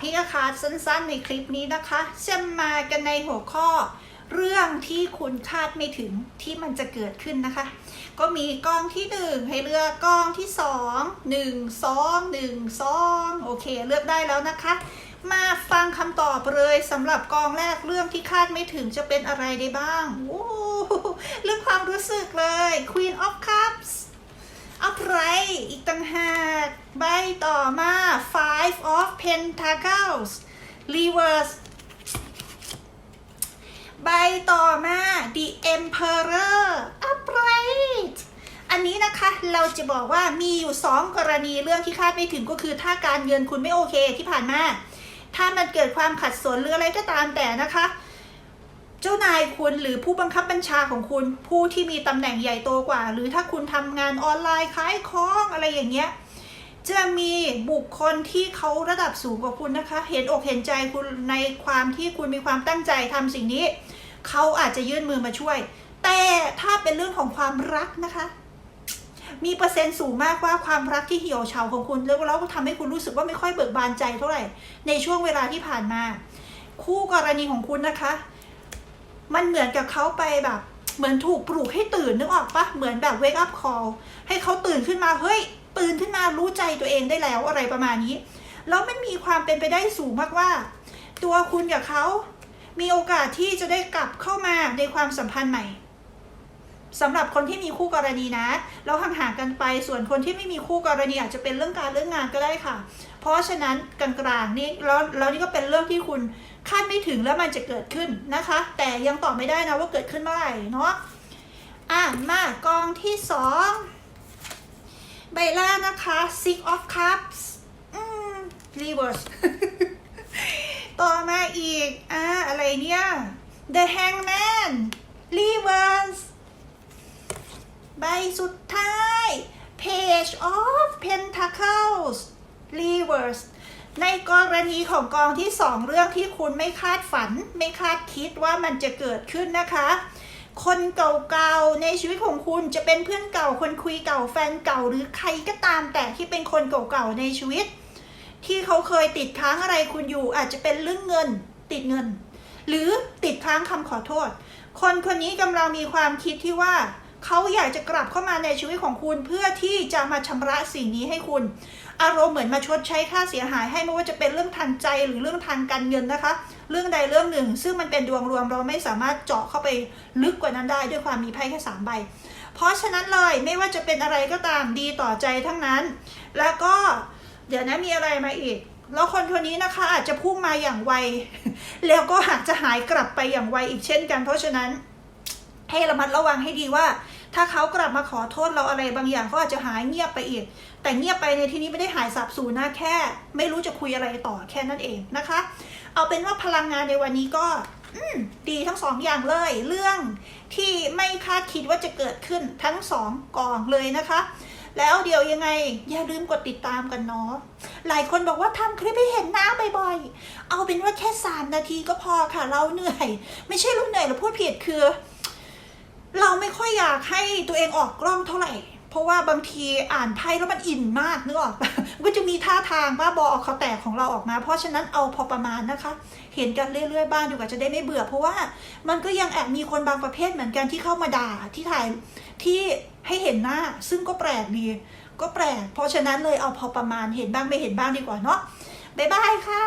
พิกาคาสั้นๆในคลิปนี้นะคะจะมากันในหัวข้อ เรื่องที่คุณคาดไม่ถึงที่มันจะเกิดขึ้นนะคะ ก็มีกองที่หนึ่งให้เลือกกองที่สองหนึ่งสองหนึ่งสองโอเค เลือกได้แล้วนะคะ มาฟังคำตอบเลยสำหรับกองแรกเรื่องที่คาดไม่ถึงจะเป็นอะไรได้บ้างโอ้เรื่องความรู้สึกเลย Queen of Cups อัพไรอีกต่างหาก ใบต่อมา Five of Pentacles Reverse ใบต่อมา The Emperor Upright อันนี้นะคะเราจะบอกว่ามีอยู่ 2 กรณีเรื่องที่คาดไม่ถึงก็คือถ้าการเงินคุณไม่โอเคที่ผ่านมา ถ้ามันเกิดความขัดสนหรืออะไรก็ตามแต่นะคะ เจ้านายคุณหรือผู้บังคับบัญชาของคุณผู้ที่มีตำแหน่งใหญ่โตกว่า หรือถ้าคุณทำงานออนไลน์ขายของอะไรอย่างเงี้ยจะมีบุคคลที่เขาระดับสูงกว่าคุณนะคะ เห็นอกเห็นใจคุณในความที่คุณมีความตั้งใจทำสิ่งนี้ เขาอาจจะยื่นมือมาช่วย แต่ถ้าเป็นเรื่องของความรักนะคะ มีเปอร์เซ็นต์สูงมากว่าความรักที่เหี่ยวเฉาของคุณแล้วแล้วทำให้คุณรู้สึกว่าไม่ค่อยเบิกบานใจเท่าไหร่ในช่วงเวลาที่ผ่านมา คู่กรณีของคุณนะคะ มันเหมือนกับเขาไปแบบ เหมือนถูกปลุกให้ตื่นนึกออกปะเหมือนแบบเวกอัพคอลให้เขาตื่นขึ้นมาเฮ้ย ตื่นขึ้นมารู้ใจตัวเองได้แล้วอะไรประมาณนี้ แล้วมันมีความเป็นไปได้สูงมากว่า ตัวคุณกับเขามีโอกาสที่จะได้กลับเข้ามาในความสัมพันธ์ใหม่ สำหรับคนที่มีคู่กรณีนะแล้วห่างๆกันไป ส่วนคนที่ไม่มีคู่กรณีอาจจะเป็นเรื่องการเรื่องงานก็ได้ค่ะ เพราะฉะนั้นกลางๆนี่แล้วแล้วนี่ก็เป็นเรื่องที่คุณคาดไม่ถึงแล้วมันจะเกิดขึ้นนะคะ แต่ยังตอบไม่ได้นะว่าเกิดขึ้นเมื่อไหร่เนาะอะมากองที่สองใบแรกนะคะ six of cups อืม reverse ต่อมาอีกอ่าอะไรเนี่ย The Hangman Reverse ใบสุดท้าย Page of Pentacles Reverse ในกรณีของกองที่สองเรื่องที่คุณไม่คาดฝัน ไม่คาดคิดว่ามันจะเกิดขึ้นนะคะ คนเก่าๆในชีวิตของคุณจะเป็นเพื่อนเก่าคนคุยเก่าแฟนเก่าหรือใครก็ตามแต่ที่เป็นคนเก่าๆในชีวิต ที่เขาเคยติดค้างอะไรคุณอยู่อาจจะเป็นเรื่องเงินติดเงิน หรือติดค้างคำขอโทษ คนคนนี้กำลังมีความคิดที่ว่า เขาอยากจะกลับเข้ามาในชีวิตของคุณเพื่อที่จะมาชำระสิ่งนี้ให้คุณ อารมณ์เหมือนมาชดใช้ค่าเสียหาย ให้ไม่ว่าจะเป็นเรื่องทางใจหรือเรื่องทางการเงินนะคะ เรื่องใดเรื่องหนึ่ง ซึ่งมันเป็นดวงรวมเราไม่สามารถเจาะเข้าไปลึกกว่านั้นได้ด้วยความมีไพ่แค่สามใบ เพราะฉะนั้นเลยไม่ว่าจะเป็นอะไรก็ตามดีต่อใจทั้งนั้น แล้วก็เดี๋ยวนะมีอะไรมาอีกแล้วคนคนนี้นะคะอาจจะพุ่งมาอย่างไว แล้วก็อาจจะหายกลับไปอย่างไวอีกเช่นกัน เพราะฉะนั้น ให้ระมัดระวังให้ดีว่า ถ้าเขากลับมาขอโทษเราอะไรบางอย่างเขาอาจจะหายเงียบไปอีก แต่เงียบไปในที่นี้ไม่ได้หายสับสูญนะแค่ ไม่รู้จะคุยอะไรต่อแค่นั้นเองนะคะ เอาเป็นว่าพลังงานในวันนี้ก็อดีทั้งสองอย่างเลย เรื่องที่ไม่คาดคิดว่าจะเกิดขึ้นทั้งสองกองเลยนะคะแล้วเดี๋ยวยังไง อย่าลืมกดติดตามกันเนาะ หลายคนบอกว่าทำคลิปให้เห็นหน้าบ่อยๆ เอาเป็นว่าแค่ 3 นาทีก็พอค่ะ เราเหนื่อย ไม่ใช่เราเหนื่อยเราพูดผิดคือ เราไม่ค่อยอยากให้ตัวเองออกกล้องเท่าไหร่ เพราะว่าบางทีอ่านไพ่แล้วมันอินมากนึกออกปะมันก็จะมีท่าทางบ้าบอออกเขาแตกของเราออกมา เพราะฉะนั้นเอาพอประมาณนะคะ เห็นกันเรื่อยๆบ้างดีกว่าจะได้ไม่เบื่อ เพราะว่ามันก็ยังแอบมีคนบางประเภทเหมือนกันที่เข้ามาด่าที่ถ่ายที่ให้เห็นหน้า ซึ่งก็แปลกดีก็แปลกเพราะฉะนั้นเลยเอาพอประมาณเห็นบ้างไม่เห็นบ้างดีกว่าเนาะบ๊ายบายค่ะ